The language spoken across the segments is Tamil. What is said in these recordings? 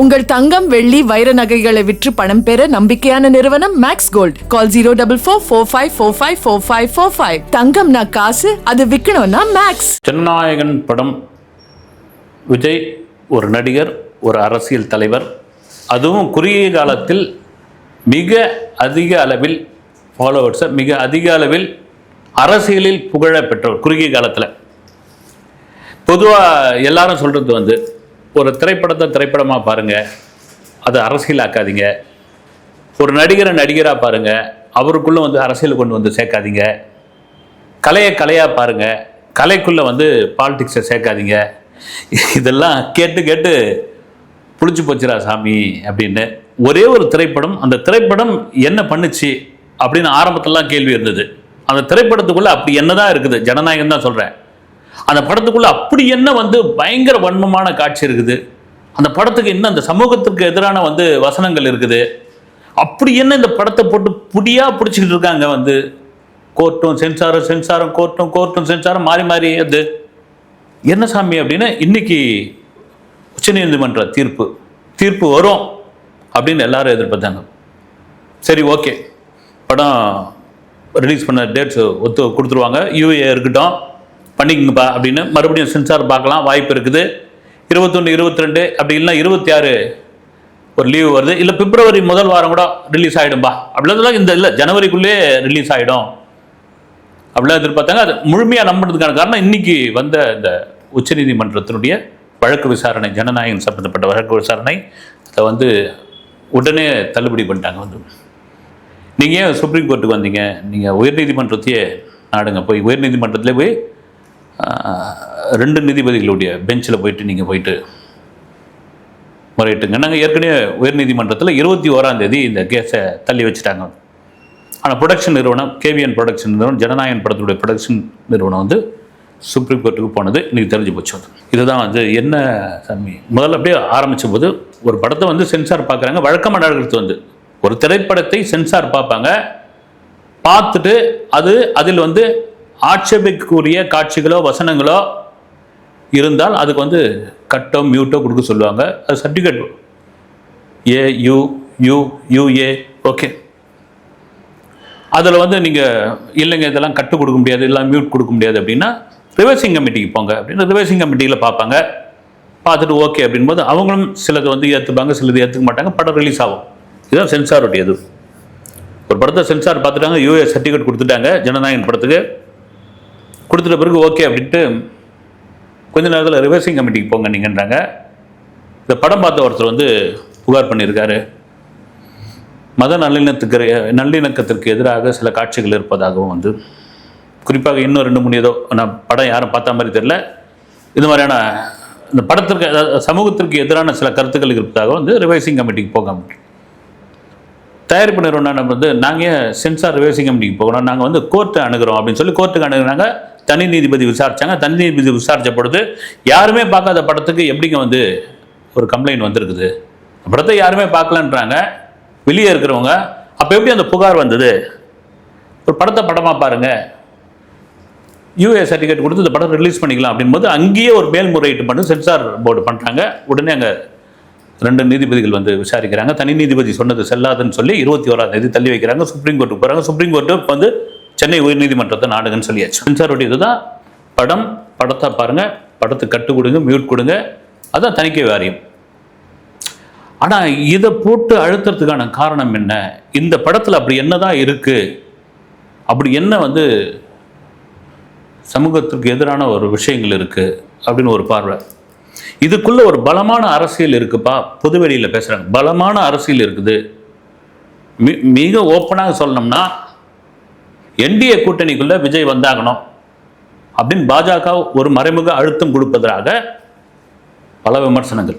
உங்கள் தங்கம் வெள்ளி வைர நகைகளை விற்று பணம் பெற நம்பிக்கையான நிறுவனம் Max Gold call zero double four four five four five four five four five தங்கம்னா காசு அது விற்கணும்னா மேக்ஸ் ஜனநாயகன் படம். விஜய் ஒரு நடிகர் ஒரு அரசியல் தலைவர். அதுவும் குறுகிய காலத்தில் மிக அதிக அளவில் ஃபாலோவர்ஸை மிக அதிக அளவில் அரசியலில் புகழ பெற்றவர் குறுகிய காலத்தில். பொதுவாக எல்லாரும் சொல்கிறது வந்து ஒரு திரைப்படத்தை திரைப்படமாக பாருங்கள் அதை அரசியலாக்காதீங்க. ஒரு நடிகரை நடிகராக பாருங்கள் அவருக்குள்ளே வந்து அரசியல் கொண்டு வந்து சேர்க்காதீங்க. கலையை கலையாக பாருங்கள் கலைக்குள்ளே வந்து பாலிடிக்ஸை சேர்க்காதீங்க. இதெல்லாம் கேட்டு கேட்டு புளிச்சு போச்சுடா சாமி அப்படின்னு ஒரே ஒரு திரைப்படம் அந்த திரைப்படம் என்ன பண்ணுச்சு அப்படின்னு ஆரம்பத்திலலாம் கேள்வி இருந்தது. அந்த திரைப்படத்துக்குள்ளே அப்படி என்னதான் இருக்குது? ஜனநாயகம் தான் சொல்கிறேன் அந்த படத்துக்குள்ளே அப்படி என்ன வந்து பயங்கர வன்மமான காட்சி இருக்குது? அந்த படத்துக்கு என்ன அந்த சமூகத்துக்கு எதிரான வந்து வசனங்கள் இருக்குது? அப்படி என்ன இந்த படத்தை போட்டு புடியாக பிடிச்சிக்கிட்டு இருக்காங்க வந்து? கோர்ட்டும் சென்சாரும் சென்சாரும் கோர்ட்டும் கோர்ட்டும் சென்சாரும் மாறி மாறி அது என்ன சாமி அப்படின்னு இன்னைக்கு உச்சநீதிமன்ற தீர்ப்பு தீர்ப்பு வரும் அப்படின்னு எல்லாரும் எதிர்பார்த்தாங்க. சரி ஓகே. படம் ரிலீஸ் பண்ண டேட்ஸ் ஒத்து கொடுத்துருவாங்க. யூஏ இருக்கட்டும். பண்ணிக்கங்கப்பா அப்படின்னு மறுபடியும் சென்சார் பார்க்கலாம். வாய்ப்பு இருக்குது. இருபத்தொன்று இருபத்தி ரெண்டு அப்படி இல்லைன்னா இருபத்தி ஆறு ஒரு லீவு வருது. இல்லை பிப்ரவரி முதல் வாரம் கூட ரிலீஸ் ஆகிடும்பா அப்படிலாம் இந்த இல்லை ஜனவரிக்குள்ளேயே ரிலீஸ் ஆகிடும் அப்படிலாம் எதிர்பார்த்தாங்க. அது முழுமையாக நம்பினதுக்கான காரணம் இன்னைக்கு வந்த இந்த உச்சநீதிமன்றத்தினுடைய வழக்கு விசாரணை ஜனநாயகம் சம்பந்தப்பட்ட வழக்கு விசாரணை. அதை வந்து உடனே தள்ளுபடி பண்ணிட்டாங்க வந்து. நீங்கள் ஏன் சுப்ரீம் கோர்ட்டுக்கு வந்தீங்க? நீங்கள் உயர்நீதிமன்றத்தையே நாடுங்க. போய் உயர்நீதிமன்றத்திலே போய் ரெண்டு நீதிபதிகளுடைய பெஞ்சில் போயிட்டு நீங்கள் போயிட்டு முறையிட்டுங்க. நாங்கள் ஏற்கனவே உயர்நீதிமன்றத்தில் இருபத்தி ஓராம் தேதி இந்த கேஸை தள்ளி வச்சுட்டாங்க. ஆனால் ப்ரொடக்ஷன் நிறுவனம் கேவிஎன் ப்ரொடக்ஷன் நிறுவனம் ஜனநாயகன் படத்துடைய ப்ரொடக்ஷன் நிறுவனம் வந்து சுப்ரீம் கோர்ட்டுக்கு போனது. இன்றைக்கி தெரிஞ்சு போச்சு அது. இதுதான் வந்து என்ன சாமி முதல்ல அப்படியே ஆரம்பித்த போது ஒரு படத்தை வந்து சென்சார் பார்க்குறாங்க வழக்கமாக நடக்கிறது வந்து ஒரு திரைப்படத்தை சென்சார் பார்ப்பாங்க பார்த்துட்டு அது அதில் வந்து ஆட்சேபிக்கக்கூடிய காட்சிகளோ வசனங்களோ இருந்தால் அதுக்கு வந்து கட்டோ மியூட்டோ கொடுக்க சொல்லுவாங்க. அது certificate A U U U A okay. அதில் வந்து நீங்கள் இல்லைங்க இதெல்லாம் கட்டு கொடுக்க முடியாது இதெல்லாம் மியூட் கொடுக்க முடியாது அப்படின்னா ரிவர்சிங் கமிட்டிக்கு போங்க அப்படின்னு ரிவர்சிங் கமிட்டியில் பார்ப்பாங்க. பார்த்துட்டு ஓகே அப்படின்போது அவங்களும் சிலது வந்து ஏற்றுப்பாங்க சிலது ஏற்றுக்க மாட்டாங்க படம் ரிலீஸ் ஆகும். இதுதான் சென்சாருடைய இது ஒரு படத்தை சென்சார் பார்த்துட்டாங்க யூஏ சர்டிஃபிகேட் கொடுத்துட்டாங்க ஜனநாயகன் படத்துக்கு. கொடுத்துட்ட பிறகு ஓகே அப்படின்ட்டு கொஞ்ச நேரத்தில் ரிவர்சிங் கமிட்டிக்கு போங்க நீங்கன்றாங்க. இந்த படம் பார்த்த ஒருத்தர் வந்து புகார் பண்ணியிருக்காரு. மத நல்லிணத்துக்கு நல்லிணக்கத்திற்கு எதிராக சில காட்சிகள் இருப்பதாகவும் வந்து குறிப்பாக இன்னும் ரெண்டு மூணு ஏதோ நான் படம் யாரும் பார்த்த மாதிரி தெரியல. இது மாதிரியான இந்த படத்திற்கு அதாவது சமூகத்திற்கு எதிரான சில கருத்துக்கள் இருப்பதாக வந்து ரிவைசிங் கமிட்டிக்கு போக முடியும் தயாரிப்பு நிறுவனம் வந்து நாங்கள் ஏன் சென்சார் ரிவர்சிங் கம்பெனிக்கு போகணும்? நாங்கள் வந்து கோர்ட்டு அணுகிறோம் அப்படின்னு சொல்லி கோர்ட்டுக்கு அணுகுனாங்க. தனி நீதிபதி விசாரிச்சாங்க. தனி நீதிபதி விசாரித்த பொழுது யாருமே பார்க்காத படத்துக்கு எப்படிங்க வந்து ஒரு கம்ப்ளைண்ட் வந்திருக்குது? படத்தை யாருமே பார்க்கலன்றாங்க. வெளியே இருக்கிறவங்க. அப்போ எப்படி அந்த புகார் வந்தது? ஒரு படத்தை படமாக பாருங்கள் யூஏ சர்டிஃபிகேட் கொடுத்து இந்த படம் ரிலீஸ் பண்ணிக்கலாம் அப்படின்போது அங்கேயே ஒரு மேல்முறையீட்டு பண்ணி சென்சார் போர்டு பண்ணுறாங்க உடனே அங்கே ரெண்டு நீதிபதிகள் வந்து விசாரிக்கிறாங்க. தனி நீதிபதி சொன்னது செல்லாதுன்னு சொல்லி இருபத்தி ஓராம் தேதி தள்ளி வைக்கிறாங்க. சுப்ரீம் கோர்ட்டுக்கு போகிறாங்க சுப்ரீம் கோர்ட்டு இப்போ வந்து சென்னை உயர்நீதிமன்றத்தை நாடுங்கன்னு சொல்லியாச்சு. சென்சாருடைய இதுதான். படம் படத்தை பாருங்கள் படத்தை கட்டு கொடுங்க மியூட் கொடுங்க. அதான் தணிக்கை வாரியம். ஆனால் இதை போட்டு அழுத்துறதுக்கான காரணம் என்ன? இந்த படத்தில் அப்படி என்னதான் இருக்குது அப்படி என்ன வந்து சமூகத்திற்கு எதிரான ஒரு விஷயங்கள் இருக்குது அப்படின்னு ஒரு பார்வை. இதுக்குள்ள ஒரு பலமான அரசியல் இருக்குப்பா. பொதுவெளியில் பேசுகிறாங்க பலமான அரசியல் இருக்குது. மி- மிக ஓப்பனாக சொல்லணும்னா என்டிஏ கூட்டணிக்குள்ள விஜய் வந்தாகணும். அப்படின்னு பாஜக ஒரு மறைமுக அழுத்தம் கொடுப்பதாக பல விமர்சனங்கள்.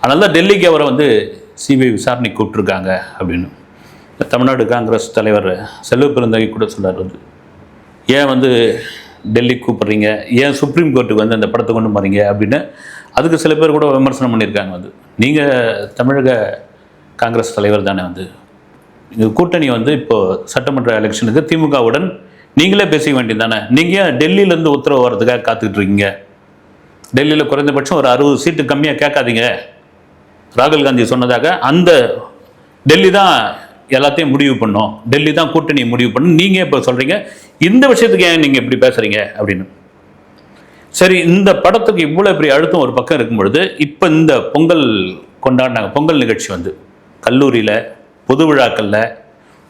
அதனால தான் டெல்லிக்கு அவரை வந்து சிபிஐ விசாரணைக்கு கூப்பிட்டுருக்காங்க அப்படின்னு. தமிழ்நாடு காங்கிரஸ் தலைவர் செல்வ பெருந்தகை கூட சொல்றார் வந்து. ஏன் வந்து டெல்லி கூப்பிட்றீங்க ஏன் சுப்ரீம் கோர்ட்டுக்கு வந்து அந்த படத்தை கொண்டு போகிறீங்க அப்படின்னு அதுக்கு சில பேர் கூட விமர்சனம் பண்ணியிருக்காங்க வந்து நீங்கள் தமிழக காங்கிரஸ் தலைவர் தானே வந்து. இந்த கூட்டணி வந்து இப்போது சட்டமன்ற எலெக்ஷனுக்கு திமுகவுடன் நீங்களே பேசிக்க வேண்டியது தானே. நீங்கள் ஏன் டெல்லியிலேருந்து உத்தரவு வர்றதுக்காக காத்துக்கிட்டு இருக்கீங்க? டெல்லியில் குறைந்தபட்சம் ஒரு அறுபது சீட்டு கம்மியாக கேட்காதீங்க. ராகுல் காந்தி சொன்னதாக அந்த டெல்லி தான் எல்லாத்தையும் முடிவு பண்ணும். டெல்லி தான் கூட்டணி முடிவு பண்ணும். நீங்கள் இப்போ சொல்கிறீங்க இந்த விஷயத்துக்கு ஏன் நீங்கள் இப்படி பேசுகிறீங்க அப்படின்னு. சரி இந்த படத்துக்கு இவ்வளோ பெரிய அழுத்தம் ஒரு பக்கம் இருக்கும் பொழுது இப்போ இந்த பொங்கல் கொண்டாடினாங்க பொங்கல் நிகழ்ச்சி வந்து. கல்லூரியில் பொது விழாக்களில்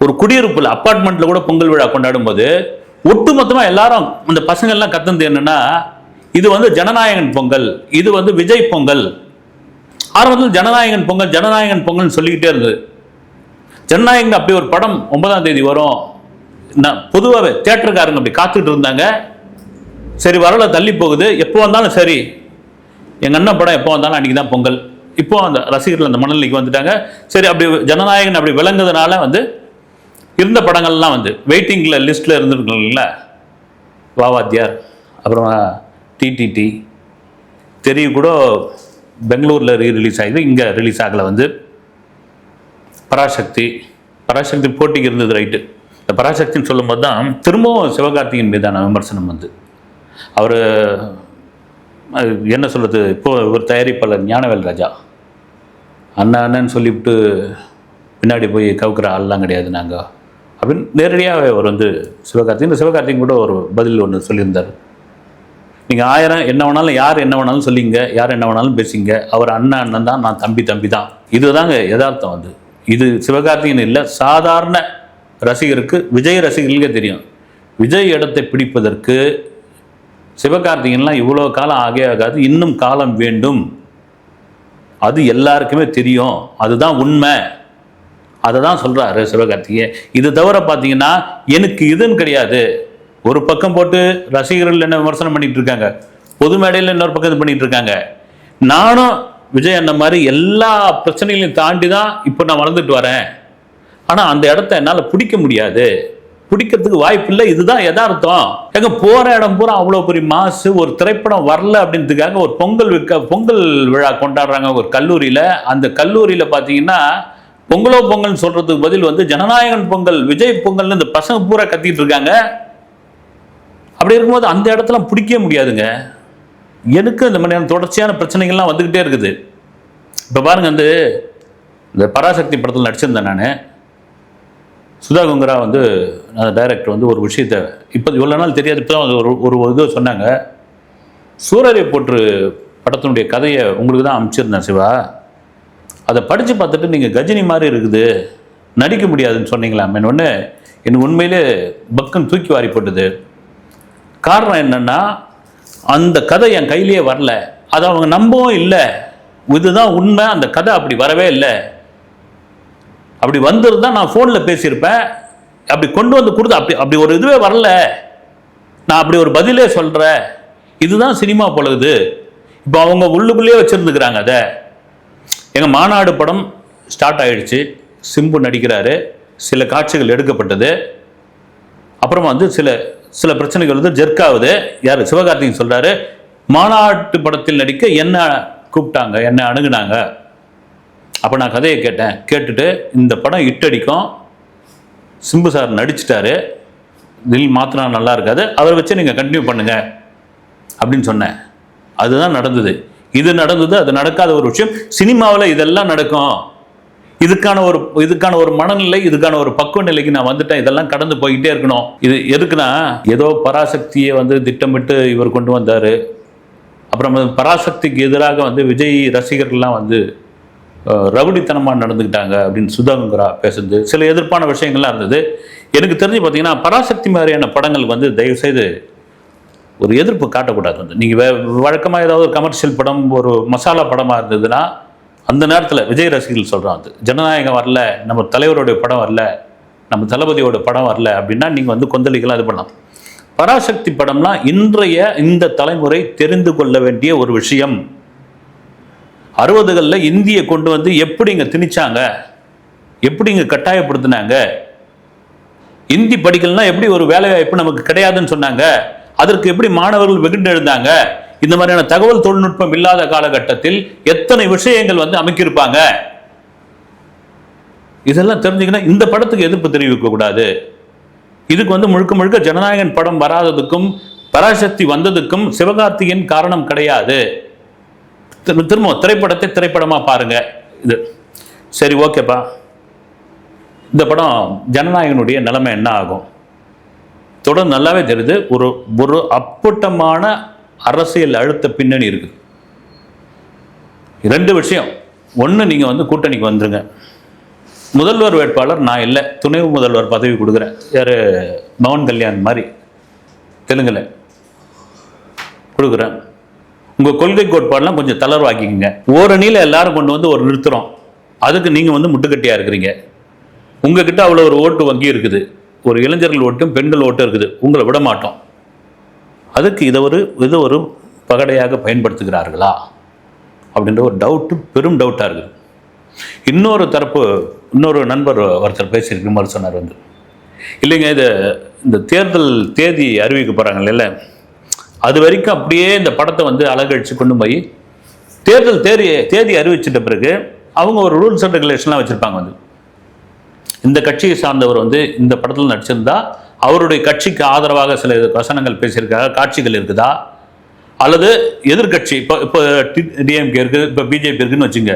ஒரு குடியிருப்பில் அப்பார்ட்மெண்ட்டில் கூட பொங்கல் விழா கொண்டாடும் போது ஒட்டுமொத்தமாக எல்லாரும் அந்த பசங்கள்லாம் கத்துனது என்னன்னா இது வந்து ஜனநாயகன் பொங்கல் இது வந்து விஜய் பொங்கல். ஆரம்பத்தில் ஜனநாயகன் பொங்கல் ஜனநாயகன் பொங்கல்னு சொல்லிக்கிட்டே இருந்தது. ஜனநாயகன் அப்படி ஒரு படம் ஒன்பதாம் தேதி வரும். நான் பொதுவாகவே தேட்டருக்காரங்க அப்படி காத்துட்டு இருந்தாங்க. சரி வரல தள்ளி போகுது. எப்போ வந்தாலும் சரி. எங்கள் அண்ணன் படம் எப்போ வந்தாலும் அன்றைக்கி தான் பொங்கல். இப்போ அந்த ரசிகர்கள் அந்த மனநிலைக்கு வந்துட்டாங்க. சரி அப்படி ஜனநாயகன் அப்படி விளங்குறதுனால வந்து இருந்த படங்கள்லாம் வந்து வெயிட்டிங்கில் லிஸ்ட்டில் இருந்திருக்கல வாவாத்தியார் அப்புறம் டிடிடி தெரிய கூட பெங்களூரில் ரீ ரிலீஸ் ஆகிது இங்கே ரிலீஸ் ஆகலை வந்து. பராசக்தி பராசக்தி போட்டிக்கு இருந்தது ரைட்டு இந்த பராசக்தின்னு சொல்லும்போது தான் திரும்பவும் சிவகார்த்திகேயன் மீதான விமர்சனம் வந்து. அவர் என்ன சொல்கிறது இப்போது ஒரு தயாரிப்பாளர் ஞானவேல் ராஜா. அண்ணா அண்ணன்னு சொல்லிவிட்டு பின்னாடி போய் கவுக்கிற ஆள்லாம் கிடையாது நாங்கள் அப்படின்னு நேரடியாக அவர் வந்து சிவகார்த்திகேயன் இந்த சிவகார்த்திகேயன் கூட ஒரு பதில் ஒன்று சொல்லியிருந்தார். நீங்கள் ஆயிரம் என்ன வேணாலும் யார் என்ன வேணாலும் சொல்லிங்க யார் என்ன வேணாலும் பேசிங்க. அவர் அண்ணன் அண்ணன் தான் நான் தம்பி தம்பி தான். இதுதாங்க யதார்த்தம் வந்து இது சிவகார்த்திகன் இல்லை சாதாரண ரசிகருக்கு விஜய் ரசிகர்களுக்கே தெரியும். விஜய் இடத்தை பிடிப்பதற்கு சிவகார்த்திகன்லாம் இவ்வளோ காலம் ஆகே ஆகாது இன்னும் காலம் வேண்டும். அது எல்லாருக்குமே தெரியும். அதுதான் உண்மை. அதை தான் சொல்கிறாரு சிவகார்த்திகேயன். இது தவிர பார்த்தீங்கன்னா எனக்கு இதுன்னு கிடையாது. ஒரு பக்கம் போட்டு ரசிகர்கள் என்ன விமர்சனம் பண்ணிகிட்ருக்காங்க இருக்காங்க பொது மேடையில் இன்னொரு பக்கம் இது பண்ணிகிட்ருக்காங்க இருக்காங்க. நானும் விஜய் அந்த மாதிரி எல்லா பிரச்சனைகளையும் தாண்டி தான் இப்போ நான் வளர்ந்துட்டு வரேன். ஆனால் அந்த இடத்த என்னால் பிடிக்க முடியாது. பிடிக்கிறதுக்கு வாய்ப்பு இல்லை. இதுதான் யதார்த்தம். எங்க போற இடம் பூரா அவ்வளோ பெரிய மாசு. ஒரு திரைப்படம் வரல அப்படின்றதுக்காக ஒரு பொங்கல் விற்க பொங்கல் விழா கொண்டாடுறாங்க ஒரு கல்லூரியில். அந்த கல்லூரியில் பார்த்தீங்கன்னா பொங்கலோ பொங்கல்னு சொல்றதுக்கு பதில் வந்து ஜனநாயகன் பொங்கல் விஜய் பொங்கல்னு இந்த பசங்க பூரா கத்திட்டு இருக்காங்க. அப்படி இருக்கும்போது அந்த இடத்துல பிடிக்கவே முடியாதுங்க. எனக்கு இந்த மாதிரியான தொடர்ச்சியான பிரச்சனைகள்லாம் வந்துக்கிட்டே இருக்குது. இப்போ பாருங்க வந்து இந்த பராசக்தி படத்தில் நடிச்சிருந்தேன் நான். சுதா குங்கரா வந்து அந்த டைரக்டர் வந்து ஒரு விஷயத்த இப்போ இவ்வளோ நாள் தெரியாது இப்போ தான் ஒரு ஒரு இது சொன்னாங்க. சூரரை போற்று படத்தினுடைய கதையை உங்களுக்கு தான் அனுப்பிச்சிருந்தேன் சிவா. அதை படித்து பார்த்துட்டு நீங்கள் கஜினி மாதிரி இருக்குது நடிக்க முடியாதுன்னு சொன்னீங்களாமே. ஒன்று எனக்கு உண்மையிலே பக்குன்னு தூக்கி வாரி போட்டுது. காரணம் என்னென்னா அந்த கதை என் கையிலேயே வரல. அதை அவங்க நம்பவும் இல்லை. இதுதான் உண்மை. அந்த கதை அப்படி வரவே இல்லை. அப்படி வந்திருந்தா நான் ஃபோனில் பேசியிருப்பேன். அப்படி கொண்டு வந்து கொடுத்து அப்படி அப்படி ஒரு இதுவே வரல. நான் அப்படி ஒரு பதிலே சொல்கிறேன் இதுதான் சினிமா பொழுது. இப்போ அவங்க உள்ளுக்குள்ளேயே வச்சுருந்துக்கிறாங்க அதை. எங்கள் மாநாடு படம் ஸ்டார்ட் ஆயிடுச்சு. சிம்பு நடிக்கிறாரு. சில காட்சிகள் எடுக்கப்பட்டது. அப்புறமா வந்து சில சில பிரச்சனைகள் வந்து ஜெர்க் ஆகுது. யார்? சிவகார்த்திகேயன் சொல்கிறாரு மாநாட்டு படத்தில் நடிக்க என்ன கூப்பிட்டாங்க? என்ன அணுகுனாங்க? அப்போ நான் கதையை கேட்டேன். கேட்டுட்டு இந்த படம் இட்டடிக்கும் சிம்பு சார் நடிச்சிட்டாரு. தில் மாத்தினா நல்லா இருக்காது. அவரை வச்சு நீங்கள் கண்டினியூ பண்ணுங்க அப்படின்னு சொன்னேன். அதுதான் நடந்தது. இது நடந்தது அது நடக்காத ஒரு விஷயம். சினிமாவில் இதெல்லாம் நடக்கும். இதுக்கான ஒரு இதுக்கான ஒரு மனநிலை இதுக்கான ஒரு பக்குவ நிலைக்கு நான் வந்துட்டேன். இதெல்லாம் கடந்து போய்கிட்டே இருக்கணும். இது எதுக்குன்னா ஏதோ பராசக்தியை வந்து திட்டமிட்டு இவர் கொண்டு வந்தார். அப்புறம் பராசக்திக்கு எதிராக வந்து விஜய் ரசிகர்கள்லாம் வந்து ரவுடித்தனமாக நடந்துக்கிட்டாங்க அப்படின்னு சுதாகரா பேசுறது. சில எதிர்ப்பான விஷயங்கள்லாம் இருந்தது. எனக்கு தெரிஞ்சு பார்த்தீங்கன்னா பராசக்தி மாதிரியான படங்கள் வந்து தயவுசெய்து ஒரு எதிர்ப்பு காட்டக்கூடாது வந்து. நீங்கள் வே வழக்கமாக ஏதாவது ஒரு கமர்ஷியல் படம் ஒரு மசாலா படமாக இருந்ததுன்னா அந்த நேரத்தில் விஜய் ரசிகர்கள் சொல்கிறான் அது ஜனநாயகம் வரல நம்ம தலைவருடைய படம் வரல நம்ம தளபதியோட படம் வரல அப்படின்னா நீங்கள் வந்து கொந்தளிக்கலாம் இது பண்ணலாம். பராசக்தி படம்லாம் இன்றைய இந்த தலைமுறை தெரிந்து கொள்ள வேண்டிய ஒரு விஷயம். அறுபதுகளில் இந்தியை கொண்டு வந்து எப்படி இங்கே திணிச்சாங்க எப்படி இங்கே கட்டாயப்படுத்தினாங்க இந்தி படிக்கலன்னா எப்படி ஒரு வேலைவாய்ப்பு நமக்கு கிடையாதுன்னு சொன்னாங்க அதற்கு எப்படி மாணவர்கள் வெகுண்டு எழுந்தாங்க இந்த மாதிரியான தகவல் தொழில்நுட்பம் இல்லாத காலகட்டத்தில் எத்தனை விஷயங்கள் வந்து அமைக்கியிருப்பாங்க இதெல்லாம் தெரிஞ்சுக்கினா இந்த படத்துக்கு எதிர்ப்பு தெரிவிக்க கூடாது. இதுக்கு வந்து முழுக்க முழுக்க ஜனநாயகன் படம் வராததுக்கும் பராசக்தி வந்ததுக்கும் சிவகார்த்திகேயன் காரணம் கிடையாது. திரு- திரும்ப திரைப்படத்தை திரைப்படமா பாருங்க. இது சரி ஓகேப்பா. இந்த படம் ஜனநாயகனுடைய நிலைமை என்ன ஆகும்? தொடர் நல்லாவே தெரியுது. ஒரு ஒரு அப்பட்டமான அரசியல் அழுத்த பின்னணி இருக்குது ரெண்டு விஷயம். ஒன்று நீங்கள் வந்து கூட்டணிக்கு வந்துருங்க. முதல்வர் வேட்பாளர் நான் இல்லை. துணை முதல்வர் பதவி கொடுக்குறேன். யார்? மோகன் கல்யாண் மாதிரி. தெலுங்கில். கொடுக்குறேன். உங்கள் கொள்கை கோட்பாடெலாம் கொஞ்சம் தளர்வாக்கிக்கங்க. ஓரணியில் எல்லாரும் கொண்டு வந்து ஒரு நிறுத்துறோம். அதுக்கு நீங்கள் வந்து முட்டுக்கட்டியாக இருக்கிறீங்க. உங்ககிட்ட அவ்வளோ ஒரு ஓட்டு வங்கி இருக்குது. ஒரு இளைஞர்கள் ஓட்டும் பெண்கள் ஓட்டும் இருக்குது. உங்களை விட மாட்டோம். அதுக்கு இதை ஒரு இது ஒரு பகடையாக பயன்படுத்துகிறார்களா? அப்படின்ற ஒரு டவுட்டு பெரும் டவுட்டாக இருக்குது. இன்னொரு தரப்பு இன்னொரு நண்பர் ஒருத்தர் பேசியிருக்கு மாதிரி சொன்னார் வந்து. இல்லைங்க இது இந்த தேர்தல் தேதி அறிவிக்க போகிறாங்கல்ல அது வரைக்கும் அப்படியே இந்த படத்தை வந்து அழகழிச்சு கொண்டு போய் தேர்தல் தேதி தேதி அறிவிச்சிட்ட பிறகு அவங்க ஒரு ரூல்ஸ் அண்ட் ரெகுலேஷன்லாம் வச்சுருப்பாங்க வந்து. இந்த கட்சியை சார்ந்தவர் வந்து இந்த படத்தில் நடிச்சிருந்தா அவருடைய கட்சிக்கு ஆதரவாக சில வசனங்கள் பேசியிருக்காங்க காட்சிகள் இருக்குதா? அல்லது எதிர்க்கட்சி இப்போ இப்போ டிஎம்கே இருக்குது இப்போ பிஜேபி இருக்குன்னு வச்சுங்க.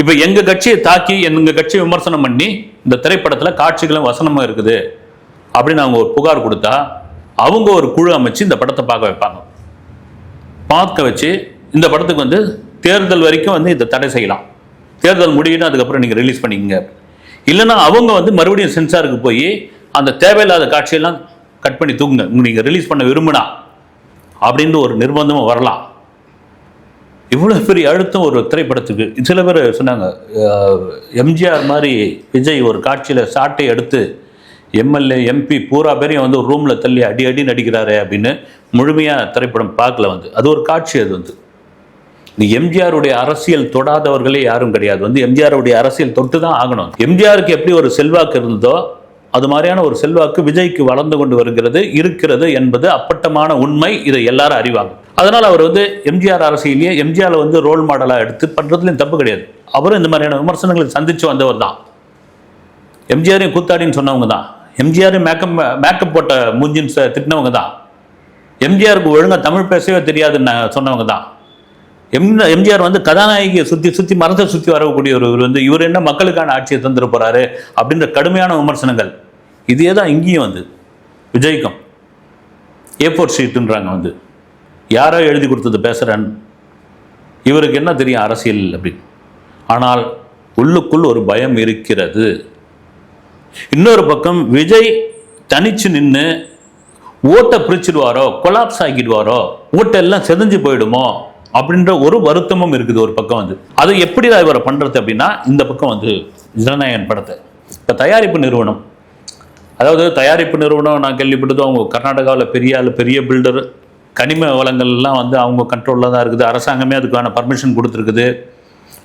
இப்போ எங்கள் கட்சியை தாக்கி எங்கள் கட்சியை விமர்சனம் பண்ணி இந்த திரைப்படத்தில் காட்சிகளும் வசனமும் இருக்குது. அப்படின்னு அவங்க ஒரு புகார் கொடுத்தா அவங்க ஒரு குழு அமைச்சு இந்த படத்தை பார்க்க வைப்பாங்க. பார்க்க வச்சு இந்த படத்துக்கு வந்து தேர்தல் வரைக்கும் வந்து இதை தடை செய்யலாம். தேர்தல் முடியும்னு அதுக்கப்புறம் நீங்கள் ரிலீஸ் பண்ணிக்கங்க. இல்லைன்னா அவங்க வந்து மறுபடியும் சென்சாருக்கு போய் அந்த தேவையில்லாத காட்சியெல்லாம் கட் பண்ணி தூக்குங்க. நீங்கள் ரிலீஸ் பண்ண விரும்பினா அப்படின்னு ஒரு நிர்பந்தமும் வரலாம். இவ்வளோ பெரிய அழுத்தம் ஒரு திரைப்படத்துக்கு. சில பேர் சொன்னாங்க எம்ஜிஆர் மாதிரி விஜய் ஒரு காட்சியில் சாட்டை எடுத்து எம்எல்ஏ எம்பி பூரா பேரையும் வந்து ஒரு ரூமில் தள்ளி அடி அடி நடிக்கிறாரு அப்படின்னு முழுமையாக திரைப்படம் பார்க்கல வந்து. அது ஒரு காட்சி அது வந்து. இந்த எம்ஜிஆருடைய அரசியல் தொடாதவர்களே யாரும் கிடையாது. வந்து எம்ஜிஆருடைய அரசியல் தொட்டு தான் ஆகணும். எம்ஜிஆருக்கு எப்படி ஒரு செல்வாக்கு இருந்ததோ அது மாதிரியான ஒரு செல்வாக்கு விஜய்க்கு வளர்ந்து கொண்டு வருகிறது இருக்கிறது என்பது அப்பட்டமான உண்மை. இதை எல்லாரும் அறிவாங்க. அதனால் அவர் வந்து எம்ஜிஆர் அரசியலையே எம்ஜிஆர் வந்து ரோல் மாடலாக எடுத்து பண்ணுறதுலையும் தப்பு கிடையாது. அவரும் இந்த மாதிரியான விமர்சனங்களை சந்தித்து வந்தவர் தான். எம்ஜிஆரையும் கூத்தாடின்னு சொன்னவங்க தான். எம்ஜிஆரையும் மேக்கப் மேக்கப் போட்ட மூஞ்சின்னு ச- திட்டினவங்க தான். எம்ஜிஆருக்கு ஒழுங்காக தமிழ் பேசவே தெரியாதுன்னு சொன்னவங்க தான். எம் எம்ஜிஆர் வந்து கதாநாயகியை சுற்றி சுற்றி மரத்தை சுற்றி வரக்கூடிய ஒரு இவர் வந்து இவர் என்ன மக்களுக்கான ஆட்சியை தந்துட்டு போகிறாரு அப்படின்ற கடுமையான விமர்சனங்கள். இதே தான் இங்கேயும் வந்து. விஜய்க்கும் ஏ ஃபோர் ஷீட்டுன்றாங்க வந்து. யாரோ எழுதி கொடுத்தது பேசுகிறேன் இவருக்கு என்ன தெரியும் அரசியல் அப்படின்னு. ஆனால் உள்ளுக்குள் ஒரு பயம் இருக்கிறது. இன்னொரு பக்கம் விஜய் தனிச்சு நின்று ஓட்டை பிரிச்சிடுவாரோ கொலாப்ஸ் ஆக்கிடுவாரோ ஓட்டெல்லாம் செதஞ்சு போயிடுமோ அப்படின்ற ஒரு வருத்தமும் இருக்குது ஒரு பக்கம் வந்து. அதை எப்படி தான் இவரை பண்ணுறது அப்படின்னா இந்த பக்கம் வந்து ஜனநாயகன் படத்தை. இப்போ தயாரிப்பு நிறுவனம் அதாவது தயாரிப்பு நிறுவனம் நான் கேள்விப்பட்டது அவங்க கர்நாடகாவில் பெரிய ஆள் பெரிய பில்டர் கனிம வளங்கள்லாம் வந்து அவங்க கண்ட்ரோலில் தான் இருக்குது. அரசாங்கமே அதுக்கான பர்மிஷன் கொடுத்துருக்குது.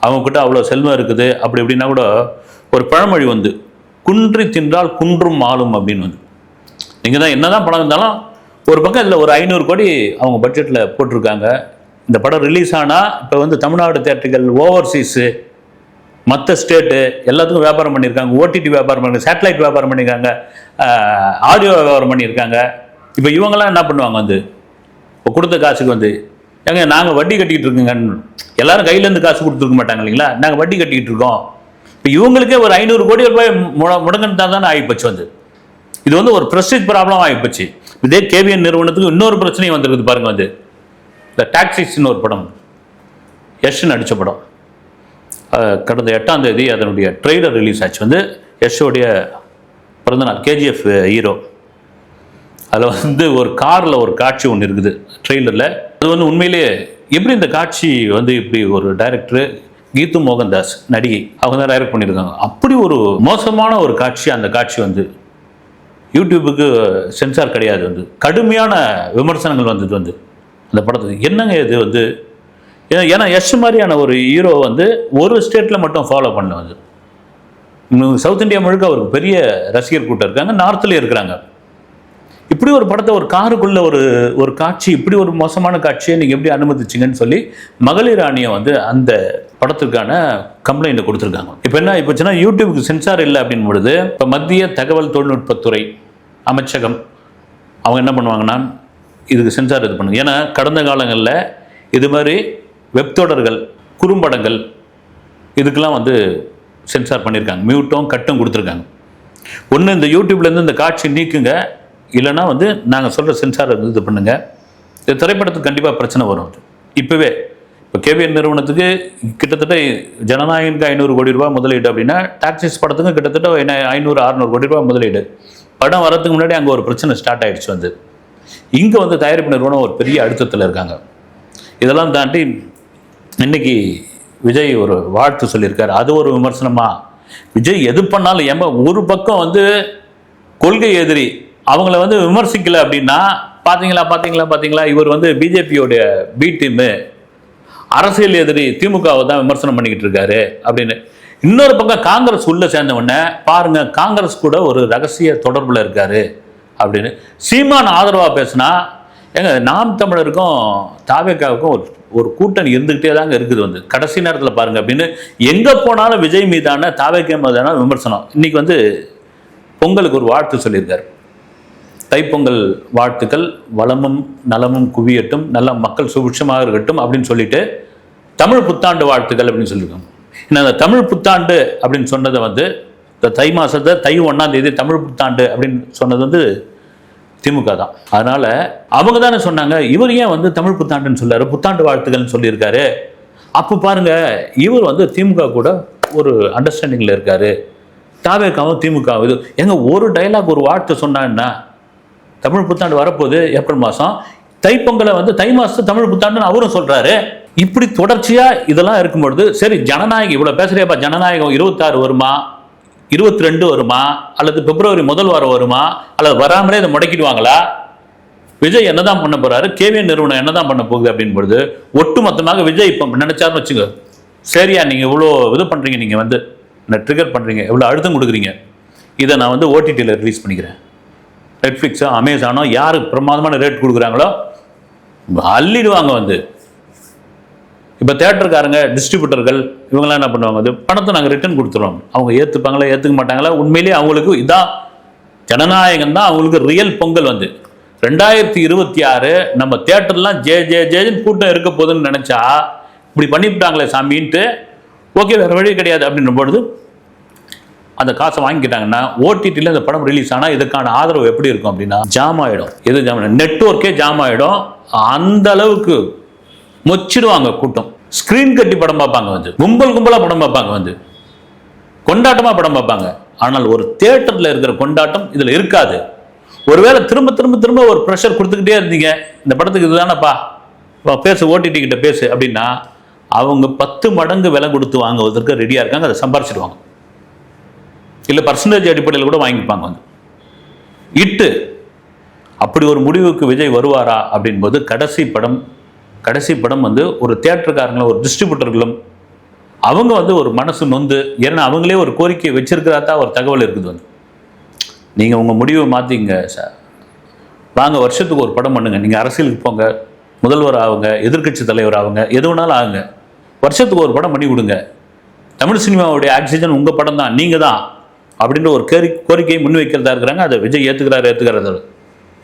அவங்கக்கிட்ட அவ்வளோ செல்வம் இருக்குது. அப்படி இப்படின்னா கூட ஒரு பழமொழி வந்து குன்றி தின்றால் குன்றும் ஆளும் அப்படின்னு வந்து. நீங்கள் தான் என்ன தான் படம் இருந்தாலும் ஒரு பக்கம் இதில் ஒரு ஐநூறு கோடி அவங்க பட்ஜெட்டில் போட்டிருக்காங்க. இந்த படம் ரிலீஸ் ஆனால் இப்போ வந்து தமிழ்நாடு தேட்டர்கள் ஓவர்சீஸு மற்ற ஸ்டேட்டு எல்லாத்துக்கும் வியாபாரம் பண்ணியிருக்காங்க. ஓடிடி வியாபாரம் பண்ணி சேட்டலைட் வியாபாரம் பண்ணியிருக்காங்க. ஆடியோ வியாபாரம் பண்ணியிருக்காங்க. இப்போ இவங்கெல்லாம் என்ன பண்ணுவாங்க வந்து? இப்போ கொடுத்த காசுக்கு வந்து ஏங்க நாங்கள் வட்டி கட்டிக்கிட்டு இருக்கோங்கன்னு எல்லாரும் கையிலேருந்து காசு கொடுத்துருக்க மாட்டாங்க இல்லைங்களா? நாங்கள் வட்டி கட்டிக்கிட்டு இருக்கோம். இப்போ இவங்களுக்கே ஒரு ஐநூறு கோடி ரூபாய் முட தான் தானே ஆகிப்போச்சு வந்து. இது வந்து ஒரு ப்ரெஸ்டீஜ் ப்ராப்ளம் ஆகிப்போச்சு இதே கேவிஎன் நிறுவனத்துக்கு இன்னொரு பிரச்சனையும் வந்திருக்குது பாருங்க வந்து. இந்த டாக்ஸிஸ்னு ஒரு படம். யஷ் அடித்த படம். கடந்த எட்டாம் தேதி அதனுடைய ட்ரெய்லர் ரிலீஸ் ஆச்சு. வந்து யஷோடைய பிறந்தநாள் கேஜிஎஃப் ஹீரோ அதில் வந்து ஒரு காரில் ஒரு காட்சி ஒன்று இருக்குது ட்ரெய்லரில் அது வந்து உண்மையிலேயே எப்படி இந்த காட்சி வந்து இப்படி ஒரு டைரக்ட்ரு கீத்து மோகன் மோகன்தாஸ் நடிகை அவங்க தான் டைரக்ட் பண்ணியிருக்காங்க. அப்படி ஒரு மோசமான ஒரு காட்சி அந்த காட்சி வந்து யூடியூபுக்கு சென்சார் கிடையாது வந்து. கடுமையான விமர்சனங்கள் வந்தது வந்து அந்த படத்துக்கு. என்னங்க இது வந்து? ஏன்னா- ஏன்னா மாதிரியான ஒரு ஹீரோ வந்து ஒரு ஸ்டேட்டில் மட்டும் ஃபாலோ பண்ணுவாங்க. சவுத் இந்தியா முழுக்க அவருக்கு பெரிய ரசிகர் கூட்டம் இருக்காங்க நார்த்துலேயும் இருக்கிறாங்க. இப்படி ஒரு படத்தை ஒரு காருக்குள்ள ஒரு ஒரு காட்சி இப்படி ஒரு மோசமான காட்சியை நீங்கள் எப்படி அனுமதிச்சிங்கன்னு சொல்லி மகளிர் ஆணையம் வந்து அந்த படத்திற்கான கம்ப்ளைண்ட் கொடுத்துருக்காங்க. இப்போ என்ன இப்போ சொன்னால் யூடியூபுக்கு சென்சார் இல்லை அப்படின் பொழுது இப்போ மத்திய தகவல் தொழில்நுட்பத்துறை அமைச்சகம் அவங்க என்ன பண்ணுவாங்கன்னா இதுக்கு சென்சார் இது பண்ணுங்க. ஏன்னா கடந்த காலங்களில் இது மாதிரி வெப்தொடர்கள் குறும்படங்கள் இதுக்கெல்லாம் வந்து சென்சார் பண்ணியிருக்காங்க மியூட்டும் கட்டும் கொடுத்துருக்காங்க. ஒன்று இந்த யூடியூப்லேருந்து இந்த காட்சி நீக்குங்க. இல்லைன்னா வந்து நாங்கள் சொல்கிற சென்சாரை வந்து இது பண்ணுங்கள் இந்த திரைப்படத்துக்கு கண்டிப்பாக பிரச்சனை வரும் அது. இப்போவே இப்போ கேவிஎன் நிறுவனத்துக்கு கிட்டத்தட்ட ஜனநாயகனுக்கு ஐநூறு கோடி ரூபா முதலீடு அப்படின்னா டாக்ஸிஸ் படத்துக்கும் கிட்டத்தட்ட என்ன ஐநூறு அறநூறு கோடி ரூபாய் முதலீடு. படம் வரதுக்கு முன்னாடி அங்கே ஒரு பிரச்சனை ஸ்டார்ட் ஆகிடுச்சு வந்து. இங்கே வந்து தயாரிப்பு நிறுவனம் ஒரு பெரிய அழுத்தத்தில் இருக்காங்க. இதெல்லாம் தாண்டி இன்னைக்கு விஜய் ஒரு வாழ்த்து சொல்லியிருக்காரு. அது ஒரு விமர்சனமா? விஜய் எது பண்ணாலும் ஏம்ப ஒரு பக்கம் வந்து கொள்கை எதிரி அவங்கள வந்து விமர்சிக்கல அப்படின்னா பார்த்தீங்களா பார்த்தீங்களா பார்த்தீங்களா இவர் வந்து பிஜேபியோடைய பி டீமு அரசியல் எதிரி திமுகவை தான் விமர்சனம் பண்ணிக்கிட்டு இருக்காரு அப்படின்னு. இன்னொரு பக்கம் காங்கிரஸ் உள்ள சேர்ந்த உடனே பாருங்க காங்கிரஸ் கூட ஒரு ரகசிய தொடர்பில் இருக்காரு அப்படின்னு. சீமான் ஆதரவாக பேசினா ஏங்க நாம் தமிழருக்கும் தாவேக்காவுக்கும் ஒரு ஒரு கூட்டணி இருந்துகிட்டே தாங்க இருக்குது வந்து. கடைசி நேரத்தில் பாருங்க அப்படின்னு எங்கே போனாலும் விஜய் மீதான தாவேக்கே மீதான விமர்சனம். இன்னைக்கு வந்து பொங்கலுக்கு ஒரு வாழ்த்து சொல்லியிருக்காரு. தைப்பொங்கல் வாழ்த்துக்கள் வளமும் நலமும் குவியட்டும் நல்ல மக்கள் சுபிட்சமாக இருக்கட்டும் அப்படின்னு சொல்லிட்டு தமிழ் புத்தாண்டு வாழ்த்துக்கள் அப்படின்னு சொல்லியிருக்காங்க. ஏன்னா அந்த தமிழ் புத்தாண்டு அப்படின்னு சொன்னதை வந்து இந்த தை மாதத்தை தை ஒன்றாம் தேதி தமிழ் புத்தாண்டு அப்படின்னு சொன்னது வந்து திமுக தான். அதனால அவங்க தானே சொன்னாங்க இவர் ஏன் வந்து தமிழ் புத்தாண்டுன்னு சொல்லாரு? புத்தாண்டு வாழ்த்துக்கள்னு சொல்லியிருக்காரு. அப்போ பாருங்க இவர் வந்து திமுக கூட ஒரு அண்டர்ஸ்டாண்டிங்கில் இருக்காரு. தாவேக்காவும் திமுக இது. எங்க ஒரு டைலாக் ஒரு வார்த்தை சொன்னான்னா தமிழ் புத்தாண்டு வரப்போகுது ஏப்ரல் மாதம் தைப்பொங்கலை வந்து தை மாதம் தமிழ் புத்தாண்டுன்னு அவரும் சொல்றாரு. இப்படி தொடர்ச்சியா இதெல்லாம் இருக்கும்பொழுது சரி ஜனநாயகம் இவ்வளவு பேசுகிறியாப்பா ஜனநாயகம் இருபத்தாறு வருமா? இருபத்தி ரெண்டு வருமா? அல்லது பிப்ரவரி முதல் வாரம் வருமா? அல்லது வராமலே இதை முடக்கிடுவாங்களா? விஜய் என்னதான் பண்ண போறாரு? கேவிஎன் நிறுவனம் என்னதான் பண்ண போகுது அப்படின்னு பொழுது ஒட்டுமொத்தமாக விஜய் இப்போ நினைச்சாருன்னு வச்சுங்க சரியா நீங்கள் இவ்வளோ இது பண்ணுறீங்க நீங்கள் வந்து என்ன ட்ரிகர் பண்ணுறீங்க இவ்வளோ அழுத்தம் கொடுக்குறீங்க. இதை நான் வந்து ஓடிடியில் ரிலீஸ் பண்ணிக்கிறேன். நெட்ஃப்ளிக்ஸோ அமேசானோ யாருக்கு பிரமாதமான ரேட் கொடுக்குறாங்களோ அள்ளிடுவாங்க வந்து. இப்போ தேட்டருக்காரங்க டிஸ்ட்ரிபியூட்டர்கள் இவங்கெல்லாம் என்ன பண்ணுவாங்க? அது பணத்தை நாங்கள் ரிட்டர்ன் கொடுத்துருவோம் அவங்க ஏற்றுப்பாங்களா ஏற்றுக்க மாட்டாங்களா? உண்மையிலேயே அவங்களுக்கு இதான் ஜனநாயகம் தான் அவங்களுக்கு ரியல் பொங்கல் வந்து. ரெண்டாயிரத்தி இருபத்தி ஆறு நம்ம தேட்டர்லாம் ஜே ஜே ஜேன்னு கூட்டம் இருக்க போகுதுன்னு நினச்சா இப்படி பண்ணிவிட்டாங்களே சாமின்ட்டு ஓகே வேறு வழி கிடையாது அப்படின்ற பொழுது அந்த காசை வாங்கிக்கிட்டாங்கன்னா ஓடிடியில் இந்த படம் ரிலீஸ் ஆனால் இதுக்கான ஆதரவு எப்படி இருக்கும் அப்படின்னா ஜாம் ஆகிடும் எது ஜாம் நெட்ஒர்க்கே ஜாம் ஆகிடும் அந்த அளவுக்கு மொச்சிடுவாங்க கூட்டம். ஸ்க்ரீன் கட்டி படம் பார்ப்பாங்க வந்து. கும்பல் கும்பலாக படம் பார்ப்பாங்க வந்து. கொண்டாட்டமாக படம் பார்ப்பாங்க. ஆனால் ஒரு தேட்டரில் இருக்கிற கொண்டாட்டம் இதில் இருக்காது. ஒருவேளை திரும்ப திரும்ப திரும்ப ஒரு ப்ரெஷர் கொடுத்துக்கிட்டே இருந்தீங்க. இந்த படத்துக்கு இதுதானப்பா? பேசு ஓடிடி கிட்ட பேசு அப்படின்னா அவங்க பத்து மடங்கு விலை கொடுத்து வாங்குவதற்கு ரெடியாக இருக்காங்க. அதை சம்பாரிச்சிடுவாங்க. இல்லை பர்சன்டேஜ் அடிப்படையில் கூட வாங்கிப்பாங்க வந்து. இட்டு அப்படி ஒரு முடிவுக்கு விஜய் வருவாரா அப்படின்போது கடைசி படம் கடைசி படம் வந்து ஒரு தியேட்டருக்காரங்களும் ஒரு டிஸ்ட்ரிபியூட்டர்களும் அவங்க வந்து ஒரு மனசு நொந்து ஏன்னா அவங்களே ஒரு கோரிக்கையை வச்சிருக்கிறதா ஒரு தகவல் இருக்குது வந்து. நீங்கள் உங்கள் முடிவை மாற்றிங்க சார் வாங்க வருஷத்துக்கு ஒரு படம் பண்ணுங்கள் நீங்கள் அரசியலுக்கு போங்க. முதல்வர் ஆகுங்க எதிர்க்கட்சி தலைவர் ஆகுங்க எது வேணாலும் ஆகுங்க. வருஷத்துக்கு ஒரு படம் பண்ணி கொடுங்க. தமிழ் சினிமாவுடைய ஆக்சிஜன் உங்கள் படம் தான் நீங்கள் தான் அப்படின்ற ஒரு கேரி கோரிக்கையை முன்வைக்கிறதா இருக்கிறாங்க. அதை விஜய் ஏற்றுக்கிறார் ஏற்றுக்கிறாரு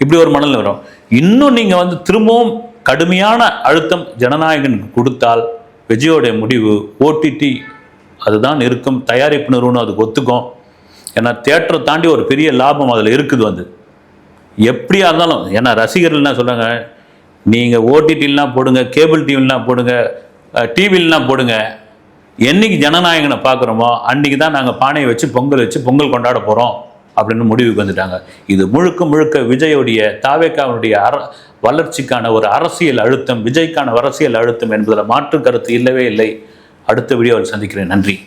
இப்படி ஒரு மனநிலை வரும். இன்னும் நீங்கள் வந்து திரும்பவும் கடுமையான அழுத்தம் ஜனநாயகனுக்கு கொடுத்தால் விஜயோடைய முடிவு ஓடிடி அதுதான் இருக்கும். தயாரிப்பு நிறுவனம் அதுக்கு ஒத்துக்கும். ஏன்னா தேட்டரை தாண்டி ஒரு பெரிய லாபம் அதில் இருக்குது வந்து. எப்படியா இருந்தாலும் ஏன்னா ரசிகர்கள் என்ன சொல்கிறாங்க நீங்கள் ஓடிடிலாம் போடுங்க கேபிள் டிவிலாம் போடுங்க டிவிலாம் போடுங்க. என்னைக்கு ஜனநாயகனை பார்க்குறோமோ அன்றைக்கி தான் நாங்கள் பானையை வச்சு பொங்கல் வச்சு பொங்கல் கொண்டாட போகிறோம் அப்படின்னு முடிவுக்கு வந்துட்டாங்க. இது முழுக்க முழுக்க விஜயோடைய தாவேக்காவுடைய அர வளர்ச்சிக்கான ஒரு அரசியல் அழுத்தம் விஜய்க்கான அரசியல் அழுத்தம் என்பதில் மாற்று கருத்து இல்லவே இல்லை. அடுத்த வீடியோவில் சந்திக்கிறேன். நன்றி.